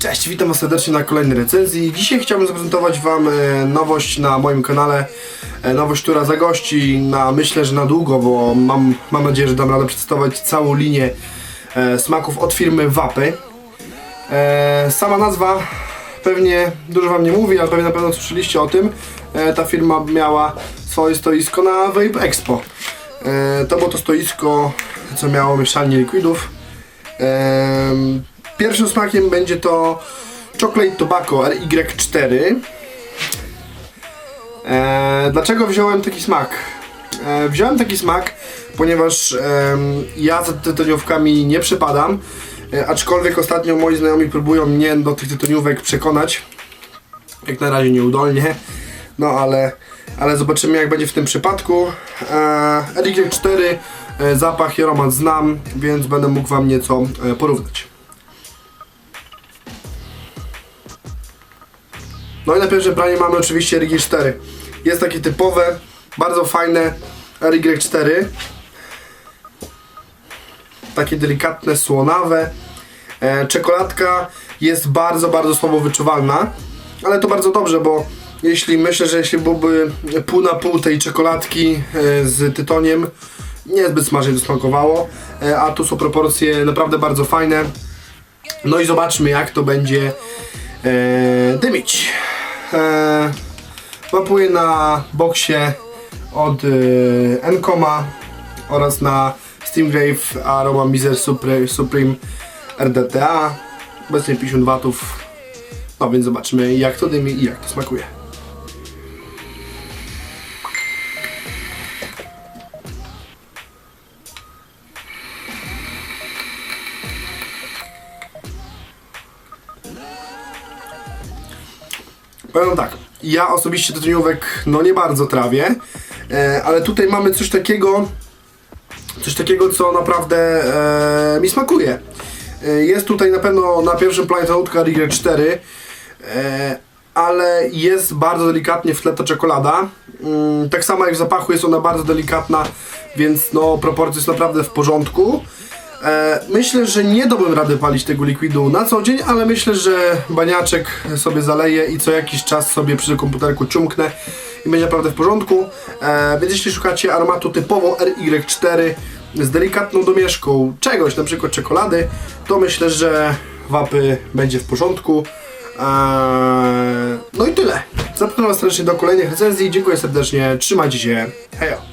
Cześć, witam was serdecznie na kolejnej recenzji. Dzisiaj chciałbym zaprezentować wam e, nowość na moim kanale. E, Nowość, która zagości na myślę, że na długo, bo mam, mam nadzieję, że dam radę przedstawić całą linię e, smaków od firmy Wapy. Sama nazwa pewnie dużo wam nie mówi, ale pewnie na pewno słyszeliście o tym. Ta firma miała swoje stoisko na Vape Expo. To było to stoisko, co miało mieszalnię likwidów. Pierwszym smakiem będzie to Chocolate Tobacco RY4. E, dlaczego wziąłem taki smak? E, wziąłem taki smak, ponieważ em, ja za tytoniówkami nie przepadam, e, aczkolwiek ostatnio moi znajomi próbują mnie do tych tytoniówek przekonać. Jak na razie nieudolnie, no ale, ale zobaczymy jak będzie w tym przypadku. E, RY4 e, zapach i aromat znam, więc będę mógł Wam nieco e, porównać. No i na pierwsze planie mamy oczywiście RG4. Jest takie typowe, bardzo fajne RG4. Takie delikatne, słonawe. E, czekoladka jest bardzo, bardzo słabo wyczuwalna. Ale to bardzo dobrze, bo jeśli myślę, że jeśli byłoby pół na pół tej czekoladki e, z tytoniem, niezbyt smacznie to smakowało. E, a tu są proporcje naprawdę bardzo fajne. No i zobaczmy jak to będzie e, dymić. E, na boksie od Encoma oraz na Steamgrave Aroma Miser Supreme, Supreme RDTA. Obecnie 50 watów. No więc zobaczymy jak to dymi i jak to smakuje. Powiem tak, ja osobiście tytoniówek no nie bardzo trawię, e, ale tutaj mamy coś takiego, coś takiego co naprawdę e, mi smakuje. E, jest tutaj na pewno na pierwszym planie ta nutka Rigger 4, e, ale jest bardzo delikatnie w tle ta czekolada. Mm, tak samo jak w zapachu jest ona bardzo delikatna, więc no proporcje jest naprawdę w porządku. E, myślę, że nie dałbym rady palić tego likwidu na co dzień, ale myślę, że baniaczek sobie zaleję i co jakiś czas sobie przy komputerku ciumknę i będzie naprawdę w porządku. E, więc jeśli szukacie aromatu typowo RY4 z delikatną domieszką czegoś, na przykład czekolady, to myślę, że wapy będzie w porządku. Eee, no i tyle. Zapraszam Was serdecznie do kolejnych recenzji. Dziękuję serdecznie. Trzymajcie się. Hejo.